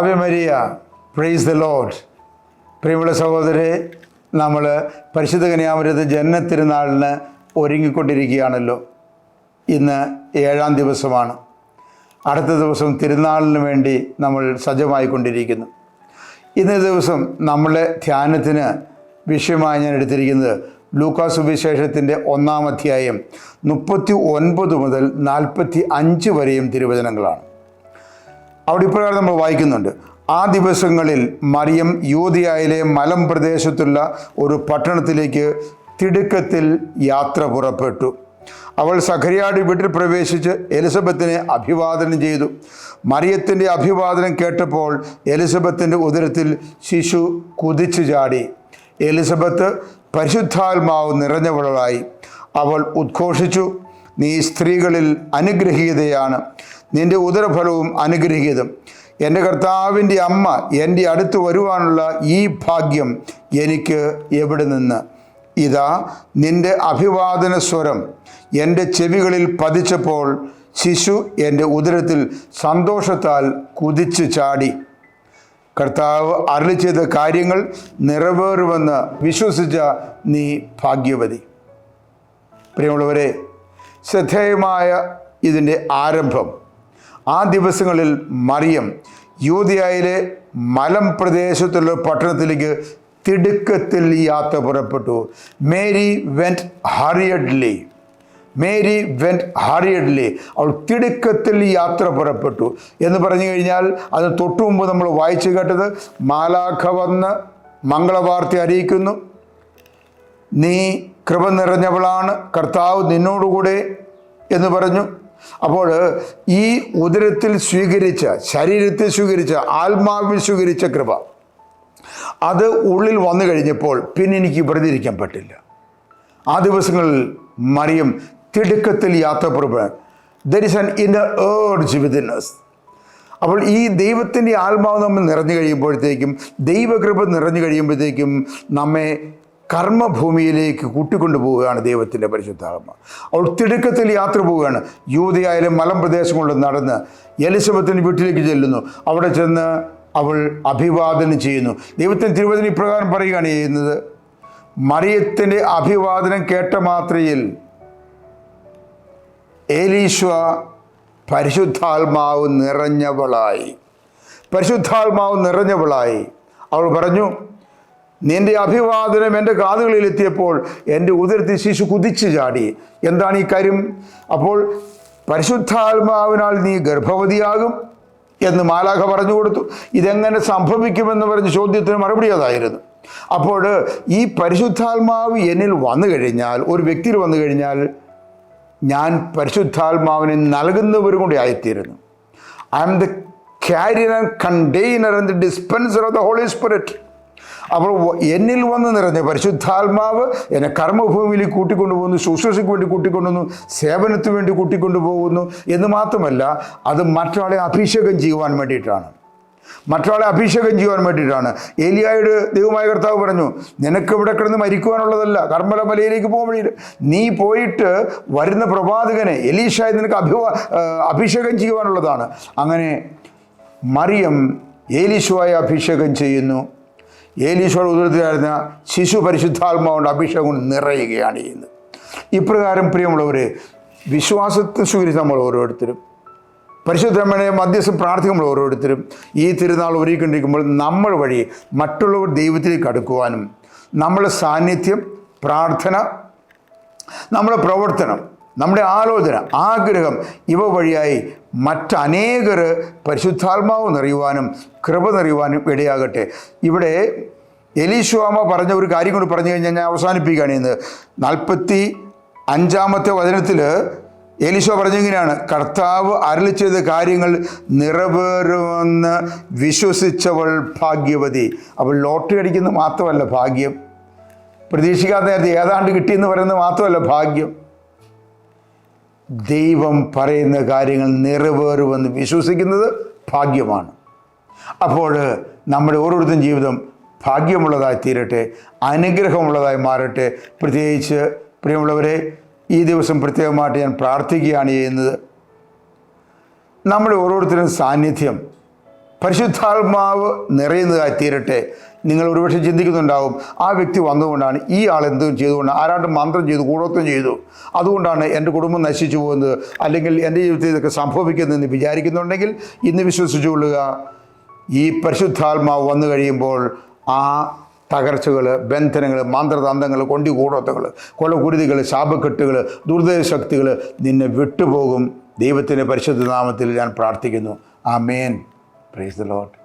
Ave Maria praise the Lord പ്രിയമുള്ള സഹോദരെ നമ്മൾ പരിശുദ്ധ കന്യാമരത്ത് ജനനത്തിരുന്നാളിന് ഒരുങ്ങിക്കൊണ്ടിരിക്കുകയാണല്ലോ. ഇന്ന് ഏഴാം ദിവസമാണ്. അടുത്ത ദിവസം തിരുനാളിന് വേണ്ടി നമ്മൾ സജ്ജമായിക്കൊണ്ടിരിക്കുന്നു. ഇന്നേ ദിവസം നമ്മളെ ധ്യാനത്തിന് വിഷയമായി ഞാൻ എടുത്തിരിക്കുന്നത് ലൂക്കാ സുവിശേഷത്തിന്റെ ഒന്നാം അധ്യായം മുപ്പത്തി ഒൻപത് മുതൽ നാൽപ്പത്തി അഞ്ച് വരെയും തിരുവചനങ്ങളാണ്. അവിടെ ഇപ്രകാരം നമ്മൾ വായിക്കുന്നുണ്ട്. ആ ദിവസങ്ങളിൽ മറിയം യൂതിയായിലെ മലം പ്രദേശത്തുള്ള ഒരു പട്ടണത്തിലേക്ക് തിടുക്കത്തിൽ യാത്ര പുറപ്പെട്ടു. അവൾ സഖരിയാടി വീട്ടിൽ പ്രവേശിച്ച് എലിസബത്തിനെ അഭിവാദനം ചെയ്തു. മറിയത്തിന്റെ അഭിവാദനം കേട്ടപ്പോൾ എലിസബത്തിന്റെ ഉദരത്തിൽ ശിശു കുതിച്ചു ചാടി. എലിസബത്ത് പരിശുദ്ധാത്മാവ് നിറഞ്ഞവളായി. അവൾ ഉദ്ഘോഷിച്ചു. നീ സ്ത്രീകളിൽ അനുഗ്രഹീതയാണ്. നിന്റെ ഉദരഫലവും അനുഗ്രഹീതം. എന്റെ കർത്താവിന്റെ അമ്മ എന്റെ അടുത്ത് വരുവാനുള്ള ഈ ഭാഗ്യം എനിക്ക് എവിടെ നിന്ന്? ഇതാ നിന്റെ അഭിവാദന സ്വരം. എന്റെ ചെവികളിൽ പതിച്ചപ്പോൾ ശിശു എന്റെ ഉദരത്തിൽ സന്തോഷത്താൽ കുതിച്ചു ചാടി. കർത്താവ് അരളി ചെയ്ത കാര്യങ്ങൾ നിറവേറുമെന്ന് വിശ്വസിച്ച നീ ഭാഗ്യവതി. പ്രിയമുള്ളവരെ ശ്രദ്ധേയമായ ഇതിന്റെ ആരംഭം. ആ ദിവസങ്ങളിൽ മറിയം യൂതിയായിലെ മലം പ്രദേശത്തുള്ള പട്ടണത്തിലേക്ക് തിടുക്കത്തിൽ യാത്ര പുറപ്പെട്ടു. Mary went hurriedly. Mary went hurriedly. അവൾ തിടുക്കത്തിൽ യാത്ര പുറപ്പെട്ടു. എന്ന് പറഞ്ഞു കഴിഞ്ഞാൽ അത് തൊട്ടു മുമ്പ് നമ്മൾ വായിച്ചു കേട്ടത് മാലാഖ വന്ന് മംഗളവാർത്ത അറിയിക്കുന്നു. നീ കൃപ നിറഞ്ഞവളാണ്. കർത്താവ് നിന്നോടുകൂടെ എന്ന് പറഞ്ഞു. അപ്പോൾ ഈ ഉദരത്തിൽ സ്വീകരിച്ച ശരീരത്തിൽ സ്വീകരിച്ച ആത്മാവിൽ സ്വീകരിച്ച കൃപ അത് ഉള്ളിൽ വന്നു കഴിഞ്ഞപ്പോൾ പിന്നെ എനിക്ക് വെറുതെ പറ്റില്ല. ആ ദിവസങ്ങളിൽ മറിയം തിടുക്കത്തിൽ യാത്ര പുറപ്പെടാൻ there is an inner urge within us. അപ്പോൾ ഈ ദൈവത്തിന്റെ ആത്മാവ് നമ്മൾ നിറഞ്ഞു കഴിയുമ്പോഴത്തേക്കും ദൈവകൃപ നിറഞ്ഞു കഴിയുമ്പോഴത്തേക്കും നമ്മെ കർമ്മഭൂമിയിലേക്ക് കൂട്ടിക്കൊണ്ടു പോവുകയാണ് ദൈവത്തിന്റെ പരിശുദ്ധാത്മ അവൾ തിടുക്കത്തിൽ യാത്ര പോവുകയാണ്. യൂതയായാലും മലമ്പ്രദേശം കൊണ്ട് നടന്ന് എലിസബത്തിന്റെ വീട്ടിലേക്ക് ചെല്ലുന്നു. അവിടെ ചെന്ന് അവൾ അഭിവാദനം ചെയ്യുന്നു. ദൈവത്തിന്റെ തിരുവചന ഇപ്രകാരം പറയുകയാണ് ചെയ്യുന്നത്. മറിയത്തിന്റെ അഭിവാദനം കേട്ട മാത്രയിൽ ഏലീശ്വ പരിശുദ്ധാത്മാവ് നിറഞ്ഞവളായി. പരിശുദ്ധാത്മാവ് നിറഞ്ഞവളായി. അവൾ പറഞ്ഞു നിന്റെ അഭിവാദനം എന്റെ കാതുകളിൽ എത്തിയപ്പോൾ എന്റെ ഉദരത്തിൽ ശിശു കുതിച്ചു ചാടി. എന്താണ് ഈ കാര്യം? അപ്പോൾ പരിശുദ്ധാത്മാവിനാൽ നീ ഗർഭവതിയാകും എന്ന് മാലാഖ പറഞ്ഞു കൊടുത്തു. ഇതെങ്ങനെ സംഭവിക്കുമെന്ന് പറഞ്ഞ ചോദ്യത്തിന് മറുപടി അതായിരുന്നു. അപ്പോൾ ഈ പരിശുദ്ധാത്മാവ് എന്നിൽ വന്നു കഴിഞ്ഞാൽ ഒരു വ്യക്തിയിൽ വന്നു കഴിഞ്ഞാൽ ഞാൻ പരിശുദ്ധാത്മാവിനെ നൽകുന്നവരും കൂടി ആയിത്തീരുന്നു. I am the carrier and container and the dispenser of the Holy Spirit അപ്പോൾ എന്നിൽ വന്ന് നിറഞ്ഞ പരിശുദ്ധാത്മാവ് എന്നെ കർമ്മഭൂമിയിൽ കൂട്ടിക്കൊണ്ടുപോകുന്നു ശുശ്രൂഷയ്ക്ക് വേണ്ടി കൂട്ടിക്കൊണ്ടുവന്നു സേവനത്തിന് വേണ്ടി കൂട്ടിക്കൊണ്ടുപോകുന്നു എന്ന് മാത്രമല്ല അത് മറ്റൊരാളെ അഭിഷേകം ചെയ്യുവാൻ വേണ്ടിയിട്ടാണ്. മറ്റൊരാളെ അഭിഷേകം ചെയ്യുവാൻ വേണ്ടിയിട്ടാണ്. ഏലിയായുടെ ദൈവമായ കർത്താവ് പറഞ്ഞു നിനക്ക് ഇവിടെ കിടന്ന് മരിക്കുവാനുള്ളതല്ല കർമ്മല മലയിലേക്ക് പോകുമ്പോഴേ നീ പോയിട്ട് വരുന്ന പ്രവാചകനെ എലീഷായി നിനക്ക് അഭിവാ അഭിഷേകം ചെയ്യുവാനുള്ളതാണ്. അങ്ങനെ മറിയം ഏലീശുവായി അഭിഷേകം ചെയ്യുന്നു. ഏലീശോയുടെ ഉദരത്തിലായിരുന്ന ശിശു പരിശുദ്ധാത്മാവുകൊണ്ട് അഭിഷേകം കൊണ്ട് നിറയുകയാണ് ചെയ്യുന്നത്. ഇപ്രകാരം പ്രിയമുള്ളവർ വിശ്വാസത്തെ സ്വീകരിച്ച് നമ്മൾ ഓരോരുത്തരും പരിശുദ്ധമ്മയെ മധ്യസ്ഥം പ്രാർത്ഥിക്കുമ്പോൾ ഓരോരുത്തരും ഈ തിരുനാൾ ഒരുക്കിക്കൊണ്ടിരിക്കുമ്പോൾ നമ്മൾ വഴി മറ്റുള്ളവർ ദൈവത്തിലേക്ക് അടുക്കുവാനും നമ്മുടെ സാന്നിധ്യം പ്രാർത്ഥന നമ്മുടെ പ്രവർത്തനം നമ്മുടെ ആലോചന ആഗ്രഹം ഇവ വഴിയായി മറ്റനേകർ പരിശുദ്ധാത്മാവ് നിറയുവാനും കൃപ നിറയുവാനും ഇടയാകട്ടെ. ഇവിടെ എലീശുവാമ പറഞ്ഞ ഒരു കാര്യം കൊണ്ട് പറഞ്ഞു കഴിഞ്ഞാൽ ഞാൻ അവസാനിപ്പിക്കുകയാണ് ഇന്ന്. നാൽപ്പത്തി അഞ്ചാമത്തെ വചനത്തിൽ എലീശോ പറഞ്ഞിങ്ങനെയാണ് കർത്താവ് അരളി ചെയ്ത കാര്യങ്ങൾ നിറവേറുമെന്ന് വിശ്വസിച്ചവൾ ഭാഗ്യവതി. അവൾ ലോട്ടറി അടിക്കുന്നത് മാത്രമല്ല ഭാഗ്യം. പ്രതീക്ഷിക്കാത്ത നേരത്തെ ഏതാണ്ട് കിട്ടിയെന്ന് പറയുന്നത് മാത്രമല്ല ഭാഗ്യം. ദൈവം പറയുന്ന കാര്യങ്ങൾ നിറവേറുമെന്ന് വിശ്വസിക്കുന്നത് ഭാഗ്യമാണ്. അപ്പോൾ നമ്മുടെ ഓരോരുത്തരും ജീവിതം ഭാഗ്യമുള്ളതായി തീരട്ടെ അനുഗ്രഹമുള്ളതായി മാറട്ടെ. പ്രത്യേകിച്ച് പ്രിയമുള്ളവരെ ഈ ദിവസം പ്രത്യേകമായിട്ട് ഞാൻ പ്രാർത്ഥിക്കുകയാണ് ചെയ്യുന്നത്. നമ്മുടെ ഓരോരുത്തരും സാന്നിധ്യം പരിശുദ്ധാത്മാവ് നിറയുന്നതായി തീരട്ടെ. നിങ്ങൾ ഒരുപക്ഷെ ചിന്തിക്കുന്നുണ്ടാവും ആ വ്യക്തി വന്നുകൊണ്ടാണ് ഈ ആൾ എന്തും ചെയ്തുകൊണ്ട് ആരാണ്ട് മന്ത്രം ചെയ്തു കൂടോത്വം ചെയ്തു. അതുകൊണ്ടാണ് എന്റെ കുടുംബം നശിച്ചു പോകുന്നത്. അല്ലെങ്കിൽ എന്റെ ജീവിതത്തിൽ ഇതൊക്കെ സംഭവിക്കുന്നതെന്ന് വിചാരിക്കുന്നുണ്ടെങ്കിൽ ഇന്ന് വിശ്വസിച്ചുകൊള്ളുക. ഈ പരിശുദ്ധാത്മാവ് വന്നു കഴിയുമ്പോൾ ആ തകർച്ചകൾ ബന്ധനങ്ങൾ മന്ത്രതന്ത്രങ്ങൾ കൊണ്ടി കൂടോത്തങ്ങൾ കൊലകുരുതികൾ ശാപക്കെട്ടുകൾ ദുർദേശക്തികൾ നിന്നെ വിട്ടുപോകും. ദൈവത്തിന്റെ പരിശുദ്ധ നാമത്തിൽ ഞാൻ പ്രാർത്ഥിക്കുന്നു. ആ മേൻ പ്രൈസ് ദ ലോട്ട്